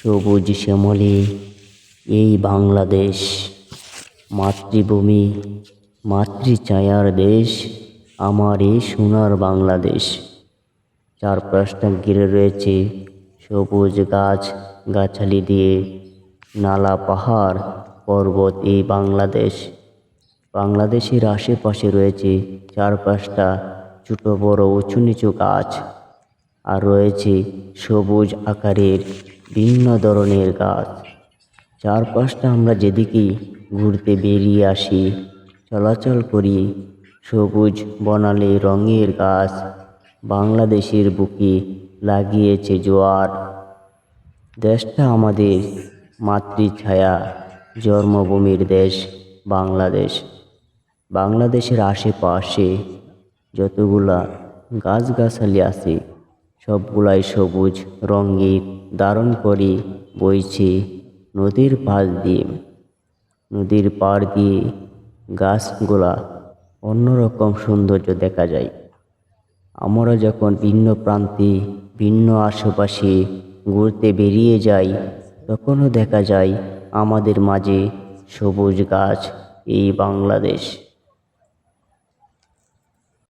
সবুজ শ্যামলে, এই বাংলাদেশ মাতৃভূমি, মাতৃছায়ার দেশ, আমার এই সোনার বাংলাদেশ। চারপাশটা ঘিরে রয়েছে, সবুজ গাছ গাছালি দিয়ে নালা পাহাড় পর্বত এই বাংলাদেশ। বাংলাদেশের আশেপাশে রয়েছে চারপাশটা ছোট বড় উঁচু নিচু গাছ, আর রয়েছে সবুজ আকারের ভিন্ন ধরনের গাছ। চারপাশটা আমরা যেদিকেই ঘুরতে বেরিয়ে আসি, চলাচল করি সবুজ বনালে রঙের গাছ বাংলাদেশের বুকে লাগিয়েছে জোয়ার। দেশটা আমাদের মাতৃছায়া, জন্মভূমির দেশ বাংলাদেশ। বাংলাদেশের আশেপাশে যতগুলা গাছগাছালি আছে সবগুলাই সবুজ রঙের ধারণ করে বইছে নদীর পাশ দিয়ে। নদীর পাড় দিয়ে গাছগুলা অন্যরকম সৌন্দর্য দেখা যায়। আমরা যখন ভিন্ন প্রান্তে, ভিন্ন আশেপাশে ঘুরতে বেরিয়ে যাই, তখনও দেখা যায় আমাদের মাঝে সবুজ গাছ এই বাংলাদেশ।